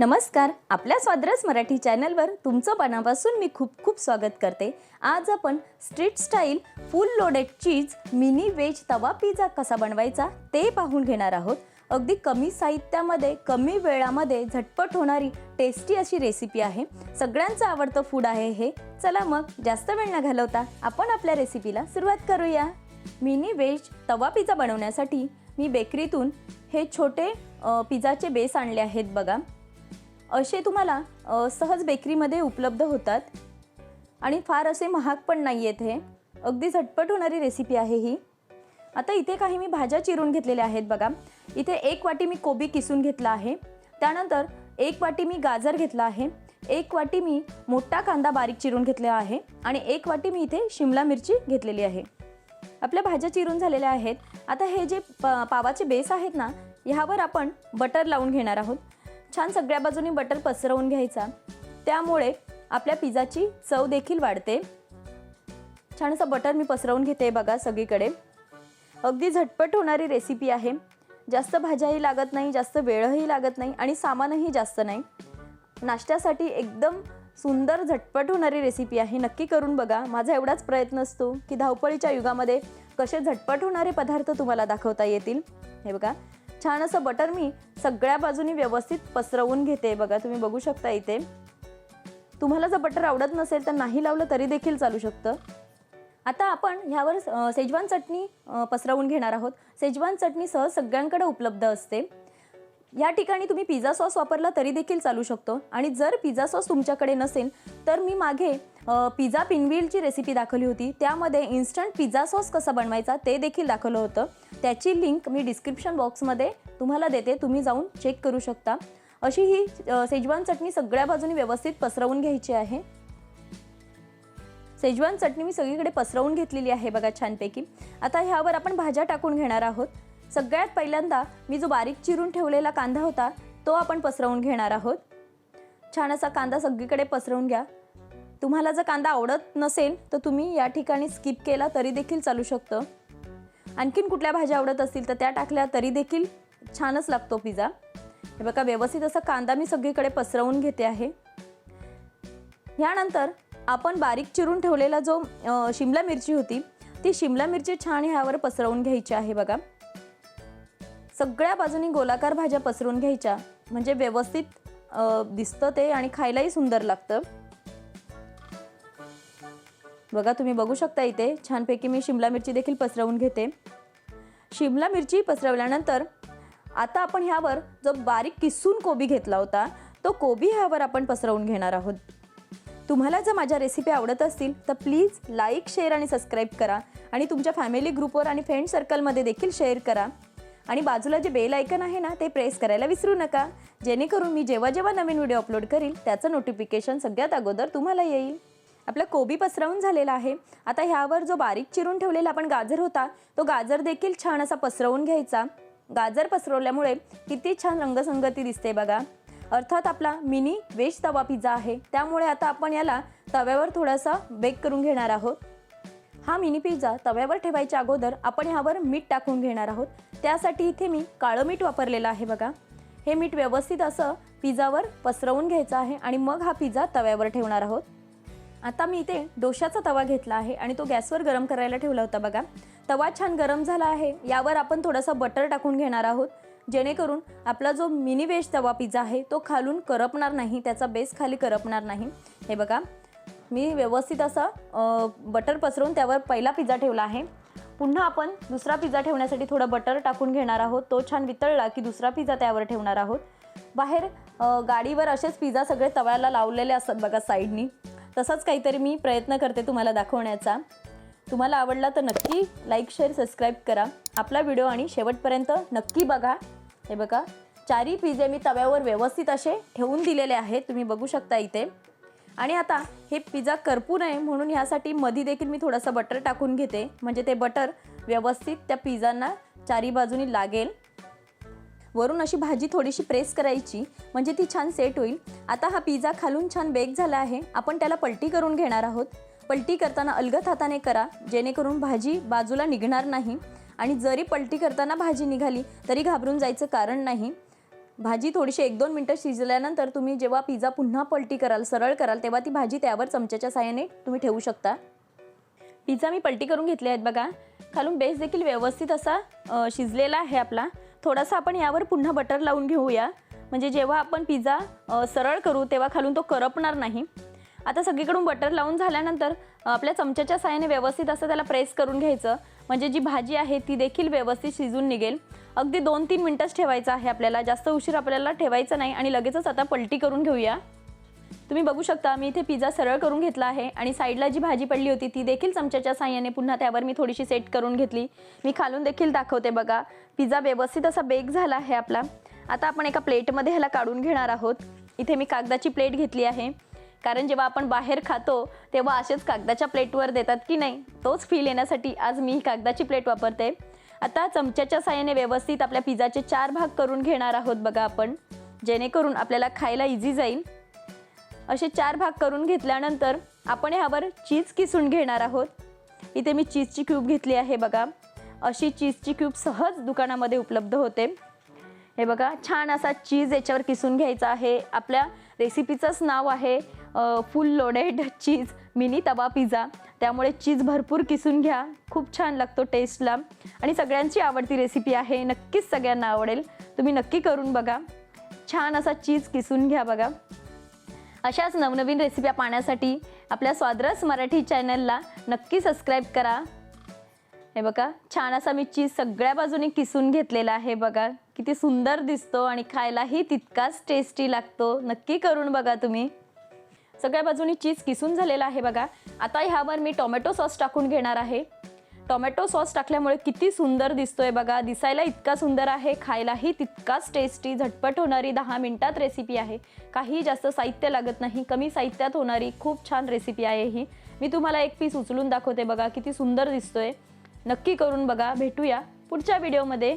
नमस्कार आपल्या स्वाद्रस मराठी चॅनलवर तुमचं मनापासून मी खूप खूप स्वागत करते. आज आपण street style full loaded cheese mini veg tawa pizza कसा बनवायचा ते पाहून घेणार आहोत. अगदी कमी साहित्यामध्ये कमी वेळामध्ये झटपट होणारी टेस्टी अशी रेसिपी आहे. सगळ्यांचं आवडतं फूड आहे हे. चला मग जास्त वेळ न घालवता आपण आपल्या रेसिपीला सुरुवात करूया. मिनी वेज तवा पिझ्झा बनवण्यासाठी मी बेकरीतून हे छोटे पिझ्झाचे बेस आणले आहेत बघा. असे तुम्हाला सहज बेकरीमध्ये उपलब्ध होतात. आणि फार असे महाग पण नाही आहेत हे. अगदी झटपट होणारी रेसिपी आहे ही. आता इथे काही मी भाज्या चिरून घेतलेल्या आहेत बघा. इथे एक वाटी मी कोबी किसून घेतला आहे. त्यानंतर एक वाटी मी गाजर घेतला आहे. एक वाटी मी मोठा कांदा बारीक चिरून घेतला आहे. आणि एक वाटी मी इथे शिमला मिरची घेतलेली आहे. आपल्या भाज्या चिरून झालेल्या आहेत. आता हे जे प पावाचे बेस आहेत ना ह्यावर आपण बटर लावून घेणार आहोत. छान सगळ्या बाजूनी बटर पसरवून घ्यायचा. त्यामुळे आपल्या पिझ्झाची चव देखील वाढते. छान असं बटर मी पसरवून घेते बघा सगळीकडे. अगदी झटपट होणारी रेसिपी आहे. जास्त भाज्याही लागत नाही जास्त वेळही लागत नाही आणि सामानही जास्त नाही. नाश्त्यासाठी एकदम सुंदर झटपट होणारी रेसिपी आहे. नक्की करून बघा. माझा एवढाच प्रयत्न असतो की धावपळीच्या युगामध्ये कसे झटपट होणारे पदार्थ तुम्हाला दाखवता येतील. हे बघा. छान असं बटर मी सगळ्या बाजूनी व्यवस्थित पसरवून घेते. बघा तुम्ही बघू शकता इथे. तुम्हाला जर बटर आवडत नसेल तर नाही लावलं तरी देखील चालू शकतं. आता आपण ह्यावर सेजवान चटणी पसरवून घेणार आहोत. सेजवान चटणी सहज सगळ्यांकडे उपलब्ध असते. या ठिकाणी तुम्ही पिझ्झा सॉस वापरला तरी देखील चालू शकतो. आणि जर पिझ्झा सॉस तुमच्याकडे नसेल तर मी मागे पिझ्झा पिनवीलची रेसिपी दाखवली होती. त्यामध्ये इन्स्टंट पिझ्झा सॉस कसा बनवायचा ते देखील दाखवलं होतं. त्याची लिंक मी डिस्क्रिप्शन बॉक्समध्ये तुम्हाला देते तुम्ही जाऊन चेक करू शकता. अशी ही सेजवान चटणी सगळ्या बाजूनी व्यवस्थित पसरवून घ्यायची आहे. सेजवान चटणी मी सगळीकडे पसरवून घेतलेली आहे बघा छानपैकी. आता ह्यावर आपण भाज्या टाकून घेणार आहोत. सगळ्यात पहिल्यांदा मी जो बारीक चिरून ठेवलेला कांदा होता तो आपण पसरवून घेणार आहोत. छान असा कांदा सगळीकडे पसरवून घ्या. तुम्हाला जर कांदा आवडत नसेल तर तुम्ही या ठिकाणी स्किप केला तरी देखील चालू शकतं. आणखीन कुठल्या भाज्या आवडत असतील तर त्या टाकल्या तरी देखील छानच लागतो पिझ्झा. हे बघा व्यवस्थित असा कांदा मी सगळीकडे पसरवून घेते आहे. ह्यानंतर आपण बारीक चिरून ठेवलेला जो शिमला मिरची होती ती शिमला मिरची छान ह्यावर पसरवून घ्यायची आहे बघा. सगळ्या बाजूनी गोलाकार भाज्या पसरून घ्यायच्या. म्हणजे व्यवस्थित दिसतं ते आणि खायलाही सुंदर लागतं. बघा तुम्ही बघू शकता इथे छानपैकी मी शिमला मिरची देखील पसरवून घेते. शिमला मिरची पसरवल्यानंतर आता आपण ह्यावर जो बारीक किसून कोबी घेतला होता तो कोबी ह्यावर आपण पसरवून घेणार आहोत. तुम्हाला जर माझ्या रेसिपी आवडत असतील तर प्लीज लाईक शेअर आणि सबस्क्राईब करा आणि तुमच्या फॅमिली ग्रुपवर आणि फ्रेंड सर्कलमध्ये देखील शेअर करा. आणि बाजूला जे बेल आयकन आहे ना ते प्रेस करायला विसरू नका. जेणेकरून मी जेव्हा जेव्हा नवीन व्हिडिओ अपलोड करील त्याचं नोटिफिकेशन सगळ्यात अगोदर तुम्हाला येईल. आपला कोबी पसरवून झालेला आहे. आता ह्यावर जो बारीक चिरून ठेवलेला आपण गाजर होता तो गाजर देखील छान असा पसरवून घ्यायचा. गाजर पसरवल्यामुळे किती छान रंगसंगती दिसते बघा. अर्थात आपला मिनी वेज तवा पिझ्झा आहे. त्यामुळे आता आपण याला तव्यावर थोडासा बेक करून घेणार आहोत. हा मिनी पिझ्झा तव्यावर ठेवायच्या अगोदर आपण ह्यावर मीठ टाकून घेणार आहोत. त्यासाठी इथे मी काळं मीठ वापरलेलं आहे बघा. हे मीठ व्यवस्थित असं पिझ्झावर पसरवून घ्यायचं आहे आणि मग हा पिझ्झा तव्यावर ठेवणार आहोत. आता मी इथे डोशाचा तवा घेतला आहे आणि तो गॅसवर गरम करायला ठेवला होता बघा. तवा छान गरम झाला आहे. यावर आपण थोडासा बटर टाकून घेणार आहोत. जेणेकरून आपला जो मिनी वेज तवा पिझ्झा आहे तो खालून करपणार नाही त्याचा बेस खाली करपणार नाही. हे बघा. मी व्यवस्थित असं बटर पसरवून त्यावर पहिला पिझ्झा ठेवला आहे. पुन्हा आपण दुसरा पिझ्झा ठेवण्यासाठी थोडं बटर टाकून घेणार आहोत. तो छान वितळला की दुसरा पिझ्झा त्यावर ठेवणार आहोत. बाहेर गाडीवर असेच पिझ्झा सगळे तव्याला लावलेले असतात बघा साईडनी तसाच काहीतरी मी प्रयत्न करते तुम्हाला दाखवण्याचा. तुम्हाला आवडला तर नक्की लाईक शेअर सबस्क्राईब करा. आपला व्हिडिओ आणि शेवटपर्यंत नक्की बघा. हे बघा चारही पिझ्झे मी तव्यावर व्यवस्थित असे ठेवून दिलेले आहेत. तुम्ही बघू शकता इथे. आणि आता हे पिझ्झा करपू नये म्हणून ह्यासाठी मधी देखील मी थोडंसं बटर टाकून घेते. म्हणजे ते बटर व्यवस्थित त्या पिझ्झांना चारी बाजूनी लागेल. वरून अशी भाजी थोडीशी प्रेस करायची. म्हणजे ती छान सेट होईल. आता हा पिझ्झा खालून छान बेक झाला आहे. आपण त्याला पलटी करून घेणार आहोत. पलटी करताना अलगद हाताने करा. जेणेकरून भाजी बाजूला निघणार नाही. आणि जरी पलटी करताना भाजी निघाली तरी घाबरून जायचं कारण नाही. भाजी थोडीशी एक दोन मिनटं शिजल्यानंतर तुम्ही जेव्हा पिझ्झा पुन्हा पलटी कराल सरळ कराल तेव्हा ती भाजी त्यावर चमच्याच्या साहाय्याने तुम्ही ठेवू शकता. पिझ्झा मी पलटी करून घेतले आहेत बघा. खालून बेस देखील व्यवस्थित असा शिजलेला आहे आपला. थोडासा आपण यावर पुन्हा बटर लावून घेऊया. म्हणजे जेव्हा आपण पिझ्झा सरळ करू तेव्हा खालून तो करपणार नाही. आता सगळीकडून बटर लावून झाल्यानंतर आपल्या चमच्याच्या साहाय्याने व्यवस्थित असं त्याला प्रेस करून घ्यायचं. म्हणजे जी भाजी आहे ती देखील व्यवस्थित शिजून निघेल. अगदी दोन तीन मिनटंच ठेवायचं आहे आपल्याला. जास्त उशीर आपल्याला ठेवायचं नाही आणि लगेचच आता पलटी करून घेऊया. तुम्ही बघू शकता मी इथे पिझ्झा सरळ करून घेतला आहे आणि साईडला जी भाजी पडली होती ती देखील चमच्याच्या साह्याने पुन्हा त्यावर मी थोडीशी सेट करून घेतली. मी खालून देखील दाखवते बघा. पिझ्झा व्यवस्थित असा बेक झाला आहे आपला. आता आपण एका प्लेटमध्ये ह्याला काढून घेणार आहोत. इथे मी कागदाची प्लेट घेतली आहे. कारण जेव्हा आपण बाहेर खातो तेव्हा असेच कागदाच्या प्लेटवर देतात की नाही? तोच फील येण्यासाठी आज मी ही कागदाची प्लेट वापरते. आता चमच्याच्या साह्याने व्यवस्थित आपल्या पिझ्झाचे चार भाग करून घेणार आहोत बघा आपण. जेणेकरून आपल्याला खायला इझी जाईल. असे चार भाग करून घेतल्यानंतर आपण ह्यावर चीज किसून घेणार आहोत. इथे मी चीजची क्यूब घेतली आहे बघा. अशी चीजची क्यूब सहज दुकानामध्ये उपलब्ध होते. हे बघा छान असा चीज याच्यावर किसून घ्यायचा आहे. आपल्या रेसिपीचंच नाव आहे. Full loaded cheese mini tawa pizza. त्यामुळे चीज भरपूर किसून घ्या. खूप छान लागतो टेस्टला. आणि सगळ्यांची आवडती रेसिपी आहे. नक्कीच सगळ्यांना आवडेल. तुम्ही नक्की करून बघा. छान असा चीज किसून घ्या बघा. अशाच नवनवीन रेसिप्या पाहण्यासाठी आपल्या स्वाद्रस मराठी चॅनलला नक्की सबस्क्राईब करा. हे बघा छान असा मी चीज सगळ्या बाजूने किसून घेतलेला आहे बघा. किती सुंदर दिसतो आणि खायलाही तितकाच टेस्टी लागतो. नक्की करून बघा तुम्ही. सगळ्या बाजूनी चीज किसून झालेला आहे बघा. आता ह्यावर मी टोमॅटो सॉस टाकून घेणार आहे. टोमॅटो सॉस टाकल्यामुळे किती सुंदर दिसतोय बघा. दिसायला इतका सुंदर आहे खायलाही तितकाच टेस्टी झटपट होणारी दहा मिनिटात रेसिपी आहे. काही जास्त साहित्य लागत नाही कमी साहित्यात होणारी खूप छान रेसिपी आहे ही. मी तुम्हाला एक पीस उचलून दाखवते बघा किती सुंदर दिसतोय. नक्की करून बघा भेटूया पुढच्या व्हिडिओमध्ये